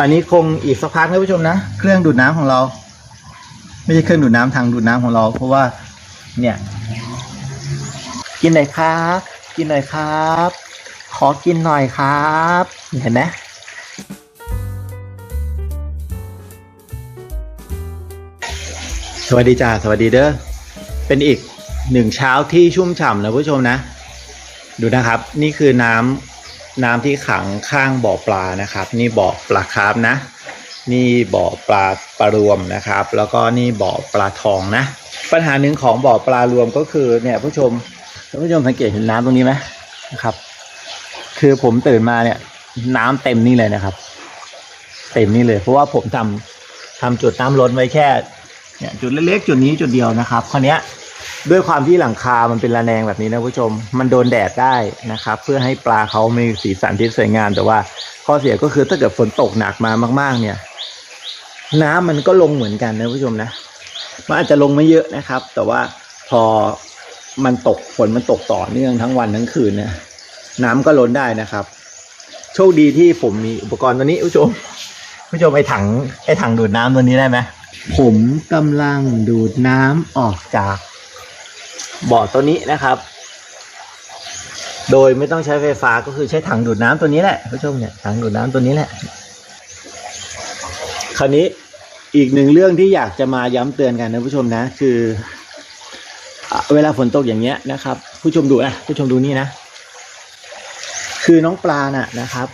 อันนี้คงอีกสักพักนะผู้ชมนะ เครื่องดูดน้ำของเรา ไม่ใช่เครื่องดูดน้ำทางดูดน้ำของเรา เพราะว่า เนี่ย กินหน่อยครับ กินหน่อยครับ ขอกินหน่อยครับ เห็นไหมสวัสดีจ้าสวัสดีเด้อเป็นอีกหนึ่งเช้าที่ชุ่มฉ่ำนะผู้ชมนะ ดูนะครับ นี่คือน้ำ น้ำที่ขังข้างบ่อปลานะครับ นี่บ่อปลาคาร์ฟนะ นี่บ่อปลาปลารวมนะครับ แล้วก็นี่บ่อปลาทองนะ ปัญหาหนึ่งของบ่อปลารวมก็คือเนี่ยผู้ชมท่านผู้ชมสังเกตเห็นน้ำตรงนี้ไหมนะครับ คือผมตื่นมาเนี่ย น้ำเต็มนี่เลยนะครับ เต็มนี่เลย เพราะว่าผมทำทำจุดน้ำล้นไว้แค่เนี่ยจุดเล็กๆจุดนี้จุดเดียวนะครับคราวเนี้ย ด้วยความที่หลังคามันเป็นระแนงแบบนี้นะผู้ชม มันโดนแดดได้นะครับ เพื่อให้ปลาเขามีสีสันที่สวยงาม แต่ว่าข้อเสียก็คือถ้าเกิดฝนตกหนักมามาก ๆ เนี่ย น้ำมันก็ลงเหมือนกันนะผู้ชมนะ มันอาจจะลงไม่เยอะนะครับ แต่ว่าพอมันตกฝนมันตกต่อเนื่องทั้งวันทั้งคืนเนี่ยน้ำก็ล้นได้นะครับ โชคดีที่ผมมีอุปกรณ์ตัวนี้ผู้ชมผู้ชมไอ้ถังไอ้ถังดูดน้ำตัวนี้ได้ไหมผมกำลังดูดน้ำออกจาก บ่อตัวนี้นะครับ โดยไม่ต้องใช้ไฟฟ้าก็คือใช้ถังดูดน้ำตัวนี้แหละผู้ชมเนี่ยถังดูดน้ำตัวนี้แหละ คราวนี้อีกหนึ่งเรื่องที่อยากจะมาย้ำเตือนกันนะผู้ชมนะ คืออเวลาฝนตกอย่างเงี้ยนะครับ ผู้ชมดูนะผู้ชมดูนี่นะ คือน้องปลาน่ะนะครับ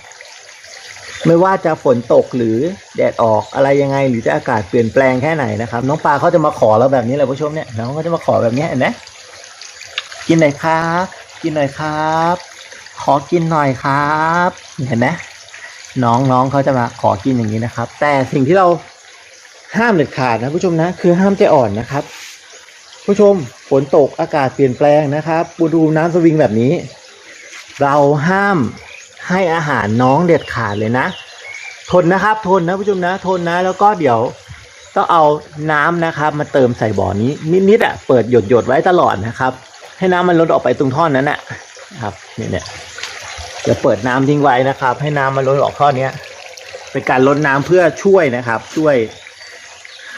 ไม่ว่าจะฝนตกหรือแดดออกอะไรยังไง หรือจะอากาศเปลี่ยนแปลงแค่ไหนนะครับ น้องปลาเขาจะมาขอเราแบบนี้แหละผู้ชมเนี่ยน้องก็จะมาขอแบบนี้เห็นไหม กินหน่อยครับ กินหน่อยครับ ขอกินหน่อยครับ เห็นไหมน้องน้องเขาจะมาขอกินอย่างนี้นะครับ แต่สิ่งที่เราห้ามเด็ดขาดนะผู้ชมนะ คือห้ามใจอ่อนนะครับ ผู้ชมฝนตกอากาศเปลี่ยนแปลงนะครับปูดูน้ำสวิงแบบนี้ เราห้ามให้อาหารน้องเด็ดขาดเลยนะ ทนนะครับ ทนนะผู้ชมนะ ทนนะ แล้วก็เดี๋ยวต้องเอาน้ำนะครับ มาเติมใส่บ่อนี้นิดๆอะเปิดหยดๆไว้ตลอดนะครับ ให้น้ำมันลดออกไปตรงท่อนนั้นน่ะนะครับนี่เนี่ยเดี๋ยวเปิดน้ำทิ้งไว้นะครับ ให้น้ำมันลดออกท่อเนี้ยเป็นการลดน้ำเพื่อช่วยนะครับ ช่วย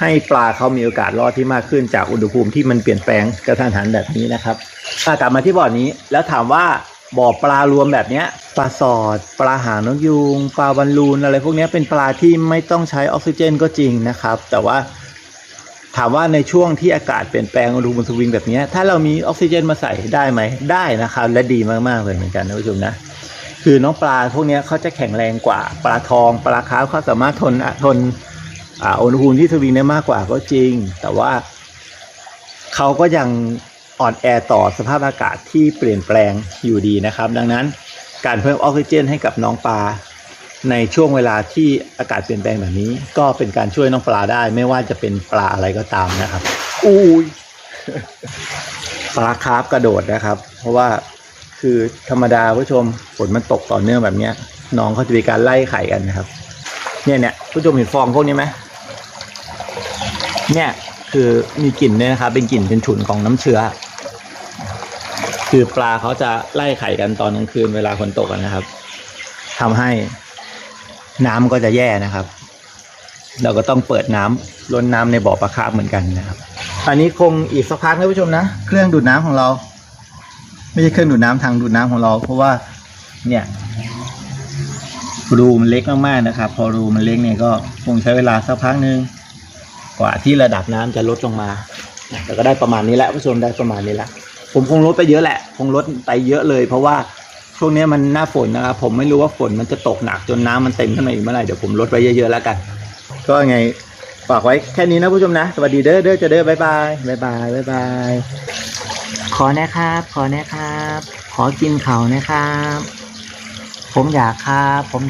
ให้ปลาเขามีโอกาสรอดที่มากขึ้นจากอุณหภูมิที่มันเปลี่ยนแปลงกระทันหันแบบนี้นะครับอะกลับมาที่บ่อนี้แล้วถามว่าบ่อปลารวมแบบเนี้ยปลาสอด ปลาหางนกยูงปลาบอลลูนอะไรพวกนี้เป็นปลาที่ไม่ต้องใช้ออกซิเจนก็จริงนะครับ แต่ว่า ถามว่าในช่วงที่อากาศเปลี่ยนแปลงอุณหภูมิสวิงแบบนี้ ถ้าเรามีออกซิเจนมาใส่ได้ไหมได้นะครับ และดีมากๆเลยเหมือนกันนะผู้ชมนะ คือน้องปลาพวกนี้เขาจะแข็งแรงกว่า ปลาทอง ปลาคาร์ฟเขาสามารถทนทนอุณหภูมิที่สวิงได้มากกว่าก็จริง แต่ว่าเขาก็ยังอ่อนแอต่อสภาพอากาศที่เปลี่ยนแปลงอยู่ดีนะครับ ดังนั้นการเพิ่มออกซิเจนให้กับน้องปลา ในช่วงเวลาที่อากาศเปลี่ยนแปลงแบบนี้ ก็เป็นการช่วยน้องปลาได้ ไม่ว่าจะเป็นปลาอะไรก็ตามนะครับ อุ้ยปลาคาร์ฟกระโดดนะครับ เพราะว่าคือธรรมดาผู้ชมฝนมันตกต่อเนื่องแบบเนี้ยน้องเขาจะมีการไล่ไข่กันนะครับ เนี่ยเนี่ยผู้ชมเห็นฟองพวกนี้ไหมเนี่ยคือมีกลิ่นด้วยนะครับเป็นกลิ่นเป็นฉุนของน้ำเชื้อ คือปลาเขาจะไล่ไข่กันตอนกลางคืนเวลาฝนตกอะนะครับทำให้ น้ำก็จะแย่นะครับ เราก็ต้องเปิดน้ำล้นน้ำในบ่อปลาคาร์ฟเหมือนกันนะครับ อันนี้คงอีกสักพักนะผู้ชมนะ เครื่องดูดน้ำของเรา ไม่ใช่เครื่องดูดน้ำทางดูดน้ำของเรา เพราะว่าเนี่ยรูมันเล็กมากๆนะครับ พอรูมันเล็กเนี่ยก็คงใช้เวลาสักพักหนึ่งกว่าที่ระดับน้ำจะลดลงมาแต่ก็ได้ประมาณนี้แหละผู้ชมได้ประมาณนี้แหละผมคงลดไปเยอะแหละ คงลดไปเยอะเลย เพราะว่า ช่วงนี้มันหน้าฝนนะครับผมไม่รู้ว่าฝนมันจะตกหนักจนน้ำมันเต็มขึ้นมาอีกเมื่อไหร่เดี๋ยวผมลดไว้เยอะๆแล้วกัน ก็ไงฝากไว้แค่นี้นะผู้ชมนะ สวัสดีเด้อเด้อจะเด้อบายบายบายบายบายบายขอนะครับ ขอนะครับ ขอกินเขานะครับ ผมอยากครับผม